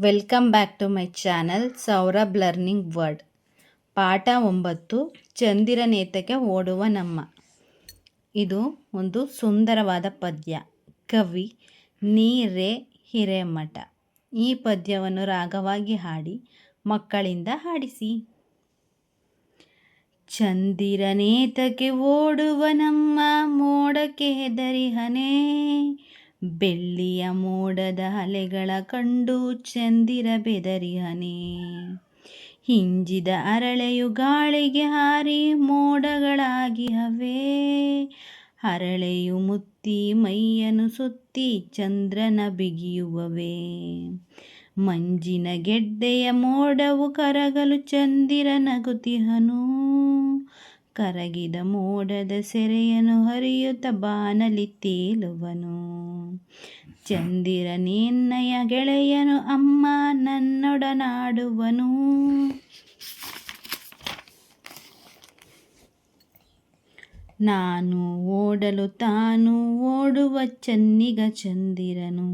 Welcome back to my channel Saurabh learning word ಪಾಠ ಒಂಬತ್ತು, ಚಂದಿರನೇತಕ್ಕೆ ಓಡುವ ನಮ್ಮ. ಇದು ಒಂದು ಸುಂದರವಾದ ಪದ್ಯ. ಕವಿ ನೀರೆ ಹಿರೇಮಠ. ಈ ಪದ್ಯವನ್ನು ರಾಗವಾಗಿ ಹಾಡಿ, ಮಕ್ಕಳಿಂದ ಹಾಡಿಸಿ. ಚಂದಿರನೇತಕ್ಕೆ ಓಡುವ ನಮ್ಮ ಮೋಡಕ್ಕೆ ಹೆದರಿಹನೇ ಬೆಳ್ಳಿಯ ಮೋಡದ ಅಲೆಗಳ ಕಂಡು ಚಂದಿರ ಬೆದರಿಹನೇ. ಹಿಂಜಿದ ಅರಳೆಯು ಗಾಳಿಗೆ ಹಾರಿ ಮೋಡಗಳಾಗಿ ಹವೇ. ಅರಳೆಯು ಮುತ್ತಿ ಮೈಯನು ಸುತ್ತಿ ಚಂದ್ರನ ಬಿಗಿಯುವವೇ. ಮಂಜಿನ ಗೆಡ್ಡೆಯ ಮೋಡವು ಕರಗಲು ಚಂದಿರ ನಗುತಿಹನು. ಕರಗಿದ ಮೋಡದ ಸೆರೆಯನು ಹರಿಯುತ್ತ ಬಾನಲಿ ತೇಲುವನು. ಚಂದಿರನೆನ್ನಯ ಗೆಳೆಯನು ಅಮ್ಮ ನನ್ನೊಡನಾಡುವನು. ನಾನು ಓಡಲು ತಾನು ಓಡುವ ಚನ್ನಿಗ ಚಂದಿರನು.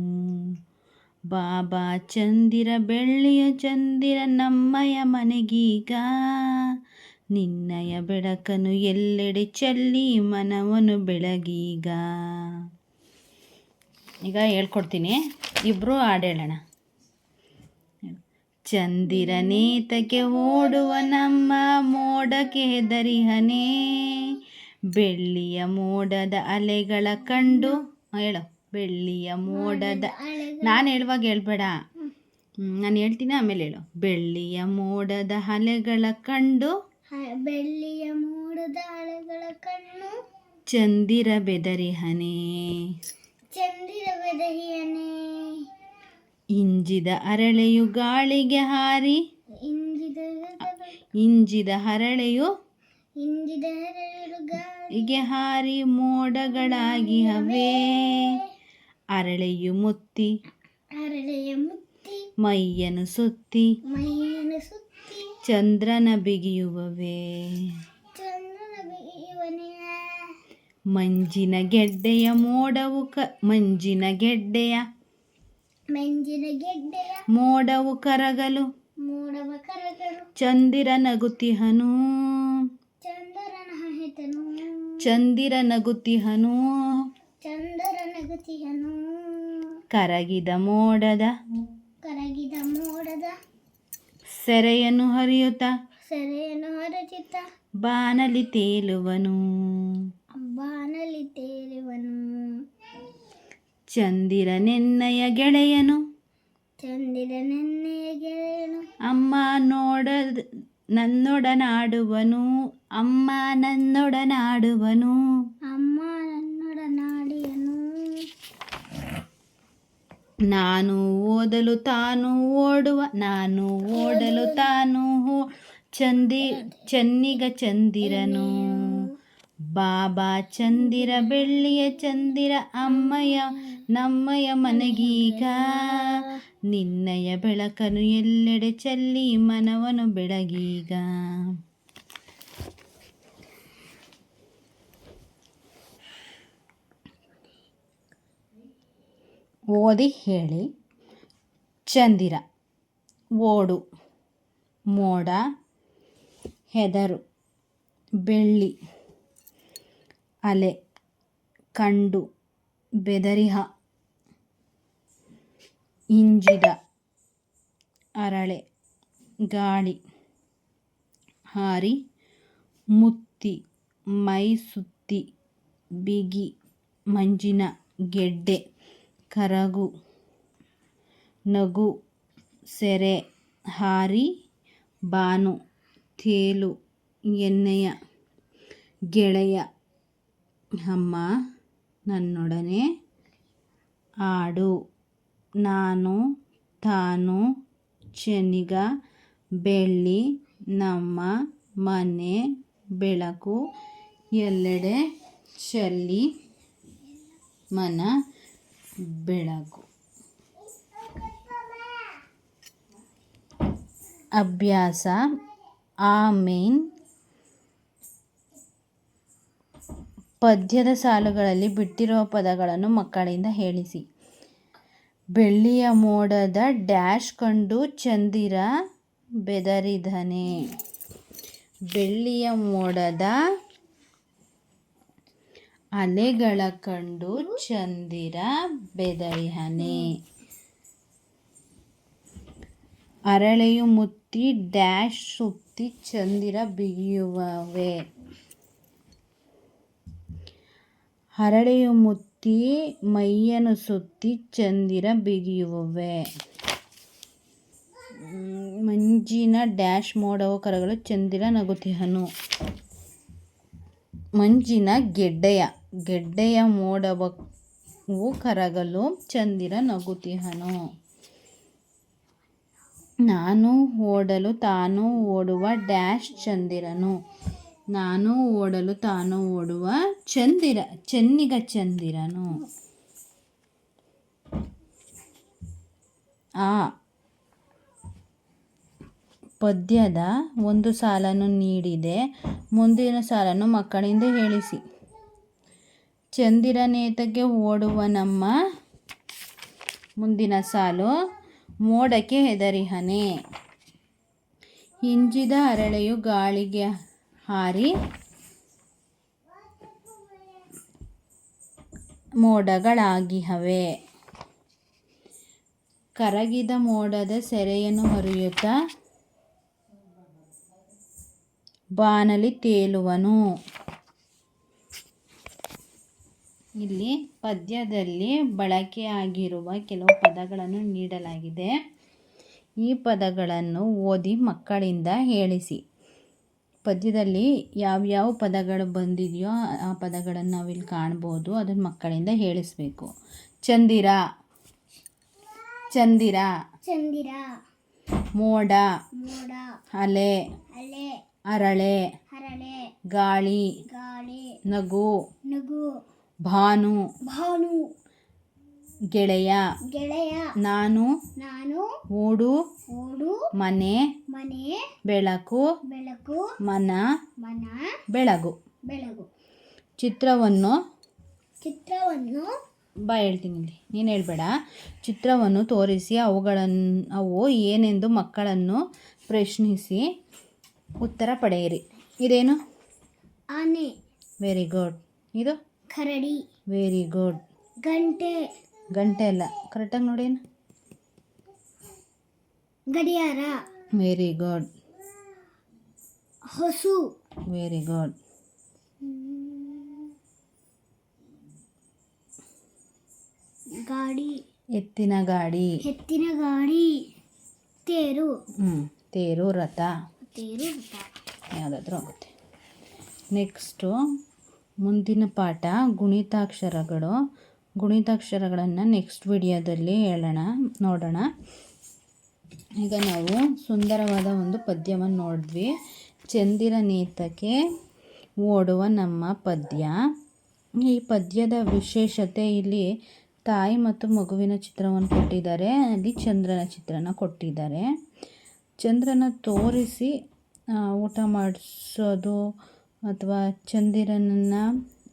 ಬಾಬಾ ಚಂದಿರ ಬೆಳ್ಳಿಯ ಚಂದಿರ ನಮ್ಮಯ ಮನೆಗೀಗ. ನಿನ್ನಯ ಬೆಳಕನು ಎಲ್ಲೆಡೆ ಚೆಲ್ಲಿ ಮನವನು ಬೆಳಗೀಗ. ಈಗ ಹೇಳ್ಕೊಡ್ತೀನಿ. ಇಬ್ಬರು ಹಾಡೇಳೋಣ. ಚಂದಿರನೇತಕ್ಕೆ ಓಡುವ ನಮ್ಮ ಮೋಡಕ್ಕೆ ಹೆದರಿಹನೇ ಬೆಳ್ಳಿಯ ಮೋಡದ ಅಲೆಗಳ ಕಂಡು ಹೇಳು. ಬೆಳ್ಳಿಯ ಮೋಡದ ನಾನು ಹೇಳುವಾಗ ಹೇಳ್ಬೇಡ. ನಾನು ಹೇಳ್ತೀನಿ ಆಮೇಲೆ ಹೇಳು. ಬೆಳ್ಳಿಯ ಮೋಡದ ಅಲೆಗಳ ಕಂಡು ಬೆಳ್ಳಿಯ ಮೋಡದ ಅಲೆಗಳ ಕಣ್ಣು ಚಂದಿರ ಬೆದರಿಹನೆ ಚಂದಿರ ಬೆದಹಿಯನೆ ಇಂಜಿದ ಅರಳೆಯು ಗಾಳಿಗೆ ಹಾರಿ. ಇಂಜಿದ ಇಂಜಿದ ಹರಳೆಯು ಇಂಜಿದ ಹರಳು ಗಾಳಿ ಹಾರಿ ಮೋಡಗಳಾಗಿ ಹವೆ. ಅರಳೆಯು ಮುತ್ತಿ ಅರಳೆಯ ಮುತ್ತಿ ಮೈಯನ್ನು ಸುತ್ತಿ ಮೈಯನ್ನು ಸುತ್ತಿ ಚಂದ್ರನ ಬಿಗಿಯುವವೇ ಚಂದ್ರನ ಬಿಗಿಯುವನೆ ಮಂಜಿನ ಗೆಡ್ಡೆಯ ಮೋಡವು ಕ ಮಂಜಿನ ಗೆಡ್ಡೆಯ ಮಂಜಿನ ಗೆಡ್ಡೆಯ ಮೋಡವು ಕರಗಲು ಮೋಡವ ಕರಗಲು ಚಂದಿರ ನಗುತಿಹನು ಚಂದರನ ಹೆತನು ಚಂದಿರ ನಗುತಿಹನು ಚಂದರ ನಗುತಿಹನು ಕರಗಿದ ಮೋಡದ ಕರಗಿದ ಮೋಡದ ಸೆರೆಯನ್ನು ಹರಿಯುತ್ತ ಸೆರೆಯನ್ನು ಹರಿಯುತ್ತ ಬಾನಲಿ ತೇಲುವನು. ಬಾನಲಿ ತೇರುವನು ಚಂದಿರನೆನ್ನಯ ಗೆಳೆಯನು. ಚಂದಿರನೆನ್ನೆಯ ಗೆಳೆಯನು. ಅಮ್ಮ ನೋಡ ನನ್ನೊಡನಾಡುವನು. ಅಮ್ಮ ನನ್ನೊಡನಾಡುವನು. ಅಮ್ಮ ನನ್ನೊಡನಾಡಿಯನು. ನಾನು ಓದಲು ತಾನು ಓಡುವ ನಾನು ಓಡಲು ತಾನು ಹೋ ಚಂದಿ ಚನ್ನಿಗ ಚಂದಿರನು. ಬಾಬಾ ಚಂದಿರ, ಬೆಳ್ಳಿಯ ಚಂದಿರ, ಅಮ್ಮಯ್ಯ ನಮ್ಮಯ ಮನಗೀಗ. ನಿನ್ನಯ ಬೆಳಕನು ಎಲ್ಲೆಡೆ ಚೆಲ್ಲಿ ಮನವನು ಬೆಳಗೀಗ. ಓದಿ ಹೇಳಿ. ಚಂದಿರ, ಓಡು. ಮೋಡ, ಹೆದರು. ಬೆಳ್ಳಿ. ಅಲೆ, ಕಂಡು, ಬೆದರಿಹ, ಇಂಜಿದ, ಅರಳೆ, ಗಾಳಿ, ಹಾರಿ, ಮುತ್ತಿ, ಮೈಸುತ್ತಿ, ಬಿಗಿ, ಮಂಜಿನ, ಗೆಡ್ಡೆ, ಕರಗು, ನಗು, ಸೆರೆ, ಹಾರಿ, ಬಾನು, ತೇಲು, ಎಣ್ಣೆಯ, ಗೆಳೆಯ ಅಮ್ಮ ನನ್ನೊಡನೆ ಆಡು. ನಾನು, ತಾನು ಚೆನ್ನಿಗ ಬೆಳ್ಳಿ, ನಮ್ಮ ಮನೆ, ಬೆಳಕು, ಎಲ್ಲೆಡೆ ಚೆಲ್ಲಿ, ಮನ ಬೆಳಕು ಅಭ್ಯಾಸ ಆಮೇನ್ ಪದ್ಯದ ಸಾಲುಗಳಲ್ಲಿ ಬಿಟ್ಟಿರುವ ಪದಗಳನ್ನು ಮಕ್ಕಳಿಂದ ಹೇಳಿಸಿ. ಬೆಳ್ಳಿಯ ಮೋಡದ ಡ್ಯಾಶ್ ಕಂಡು ಚಂದಿರ ಬೆದರಿದನೆ. ಬೆಳ್ಳಿಯ ಮೋಡದ ಅಲೆಗಳ ಕಂಡು ಚಂದಿರ ಬೆದರಿಹನೆ. ಅರಳೆಯು ಮುತ್ತಿ ಡ್ಯಾಶ್ ಸುತ್ತಿ ಚಂದಿರ ಬಿಗಿಯುವವೆ. ಹರಳೆಯು ಮುತ್ತಿ, ಮೈಯನ್ನು ಸುತ್ತಿ ಚಂದಿರ ಬಿಗಿಯುವವೆ. ಮಂಜಿನ ಡ್ಯಾಶ್ ಮೋಡವ ಕರಗಳು ಚಂದಿರ ನಗುತಿಹನು. ಮಂಜಿನ ಗೆಡ್ಡೆಯ ಗೆಡ್ಡೆಯ ಮೋಡವು ಕರಗಲು ಚಂದಿರ ನಗುತಿಹನು. ನಾನು ಓಡಲು ತಾನು ಓಡುವ ಡ್ಯಾಶ್ ಚಂದಿರನು. ನಾನು ಓಡಲು ತಾನು ಓಡುವ ಚಂದಿರ, ಚೆನ್ನಿಗ ಚಂದಿರನು. ಆ ಪದ್ಯದ ಒಂದು ಸಾಲನ್ನು ನೀಡಿದೆ. ಮುಂದಿನ ಸಾಲನ್ನು ಮಕ್ಕಳಿಂದ ಹೇಳಿಸಿ. ಚಂದಿರನೇತಕ್ಕೆ ಓಡುವ ನಮ್ಮ ಮುಂದಿನ ಸಾಲು ಮೋಡಕ್ಕೆ ಹೆದರಿಹನೆ. ಹಿಂಜಿದ ಅರಳೆಯು ಗಾಳಿಗೆ ಹಾರಿ ಮೋಡಗಳಾಗಿಹವೆ. ಕರಗಿದ ಮೋಡದ ಸೆರೆಯನ್ನು ಹೊರೆಯುತ್ತ ಬಾನಲಿ ತೇಲುವನು. ಇಲ್ಲಿ ಪದ್ಯದಲ್ಲಿ ಬಳಕೆಯಾಗಿರುವ ಕೆಲವು ಪದಗಳನ್ನು ನೀಡಲಾಗಿದೆ. ಈ ಪದಗಳನ್ನು ಓದಿ ಮಕ್ಕಳಿಂದ ಹೇಳಿಸಿ. ಪದ್ಯದಲ್ಲಿ ಯಾವ್ಯಾವ ಪದಗಳು ಬಂದಿದೆಯೋ ಆ ಪದಗಳನ್ನು ನಾವಿಲ್ಲಿ ಕಾಣ್ಬೋದು. ಅದನ್ನು ಮಕ್ಕಳಿಂದ ಹೇಳಿಸ್ಬೇಕು. ಚಂದಿರ. ಚಂದಿರ. ಚಂದಿರ. ಮೋಡ. ಮೋಡ. ಅಲೆ. ಅಲೆ. ಅರಳೆ. ಅರಳೆ. ಗಾಳಿ. ಗಾಳಿ. ನಗು. ನಗು. ಭಾನು. ಭಾನು. ಗೆಳೆಯ. ಗೆಳೆಯ. ನಾನು ನಾನು ಓಡು ಓಡು ಮನೆ ಮನೆ ಬೆಳಕು ಬೆಳಕು ಮನ ಮನ ಬೆಳಗು. ಬೆಳಗು. ಚಿತ್ರವನ್ನು ಚಿತ್ರವನ್ನು ಬಾ ಹೇಳ್ತೀನಿ ಇಲ್ಲಿ. ನೀನು ಹೇಳ್ಬೇಡ. ಚಿತ್ರವನ್ನು ತೋರಿಸಿ ಅವುಗಳನ್ನು ಅವು ಏನೆಂದು ಮಕ್ಕಳನ್ನು ಪ್ರಶ್ನಿಸಿ ಉತ್ತರ ಪಡೆಯಿರಿ. ಇದೇನು? ಆನೆ. ವೆರಿ ಗುಡ್ ಇದು? ಕರಡಿ. ವೆರಿ ಗುಡ್ ಗಂಟೆ. ಗಂಟೆ ಅಲ್ಲ. ಕರೆಕ್ಟಾಗಿ ನೋಡೇನು ಗಡಿಯಾರ. ವೆರಿ ಗುಡ್ ಹಸು. ವೆರಿ ಗುಡ್ ಗಾಡಿ. ಎತ್ತಿನ ಗಾಡಿ. ಎತ್ತಿನ ಗಾಡಿ. ತೇರು. ಹ್ಞೂ ತೇರು ರಥ. ತೇರು ರಥ. ಯಾವುದಾದ್ರೂ ಆಗುತ್ತೆ. ನೆಕ್ಸ್ಟು ಮುಂದಿನ ಪಾಠ ಗುಣಿತಾಕ್ಷರಗಳು. ಗುಣಿತಾಕ್ಷರಗಳನ್ನು ನೆಕ್ಸ್ಟ್ ವಿಡಿಯೋದಲ್ಲಿ ಹೇಳೋಣ, ನೋಡೋಣ. ಈಗ ನಾವು ಸುಂದರವಾದ ಒಂದು ಪದ್ಯವನ್ನು ನೋಡಿದ್ವಿ. ಚಂದಿರ ನೇತಕ್ಕೆ ಓಡುವ ನಮ್ಮ ಪದ್ಯ. ಈ ಪದ್ಯದ ವಿಶೇಷತೆ ಇಲ್ಲಿ ತಾಯಿ ಮತ್ತು ಮಗುವಿನ ಚಿತ್ರವನ್ನು ಕೊಟ್ಟಿದ್ದಾರೆ, ಅಲ್ಲಿ ಚಂದ್ರನ ಚಿತ್ರನ ಕೊಟ್ಟಿದ್ದಾರೆ. ಚಂದ್ರನ ತೋರಿಸಿ ಊಟ ಮಾಡಿಸೋದು ಅಥವಾ ಚಂದಿರನನ್ನು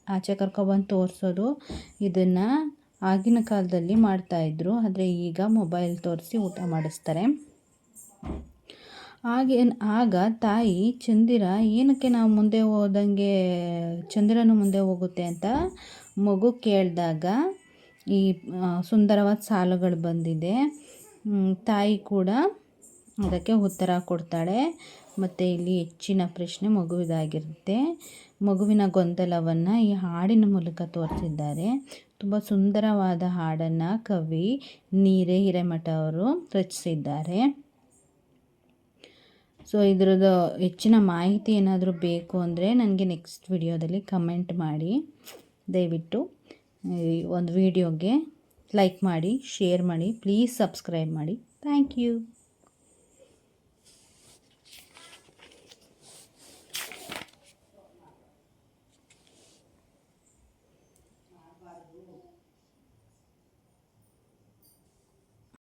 ಆಚೆ ಕರ್ಕೊಬಂದು ತೋರಿಸೋದು. ಇದನ್ನು ಆಗಿನ ಕಾಲದಲ್ಲಿ ಮಾಡ್ತಾಯಿದ್ರು ಆದರೆ ಈಗ ಮೊಬೈಲ್ ತೋರಿಸಿ ಊಟ ಮಾಡಿಸ್ತಾರೆ. ಹಾಗೆ ಆಗ ತಾಯಿ, ಚಂದಿರ, ಏನಕ್ಕೆ ನಾವು ಮುಂದೆ ಹೋದಂಗೆ, ಚಂದಿರನು ಮುಂದೆ ಹೋಗುತ್ತೆ ಅಂತ ಮಗು ಕೇಳಿದಾಗ ಈ ಸುಂದರವಾದ ಸಾಲುಗಳು ಬಂದಿದೆ. ತಾಯಿ ಕೂಡ ಅದಕ್ಕೆ ಉತ್ತರ ಕೊಡ್ತಾಳೆ. ಮತ್ತು ಇಲ್ಲಿ ಹೆಚ್ಚಿನ ಪ್ರಶ್ನೆ ಮಗುವಿದಾಗಿರುತ್ತೆ ಮಗುವಿನ ಗೊಂದಲವನ್ನು ಈ ಹಾಡಿನ ಮೂಲಕ ತೋರಿಸಿದ್ದಾರೆ. ತುಂಬ ಸುಂದರವಾದ ಹಾಡನ್ನು ಕವಿ ನೀರೆ ಹಿರೇಮಠ ಅವರು ರಚಿಸಿದ್ದಾರೆ. ಸೊ ಇದ್ರದ್ದು ಹೆಚ್ಚಿನ ಮಾಹಿತಿ ಏನಾದರೂ ಬೇಕು ಅಂದರೆ ನನಗೆ ನೆಕ್ಸ್ಟ್ ವಿಡಿಯೋದಲ್ಲಿ ಕಮೆಂಟ್ ಮಾಡಿ. ದಯವಿಟ್ಟು ಒಂದು ವಿಡಿಯೋಗೆ ಲೈಕ್ ಮಾಡಿ ಶೇರ್ ಮಾಡಿ ಪ್ಲೀಸ್ ಸಬ್ಸ್ಕ್ರೈಬ್ ಮಾಡಿ. Thank you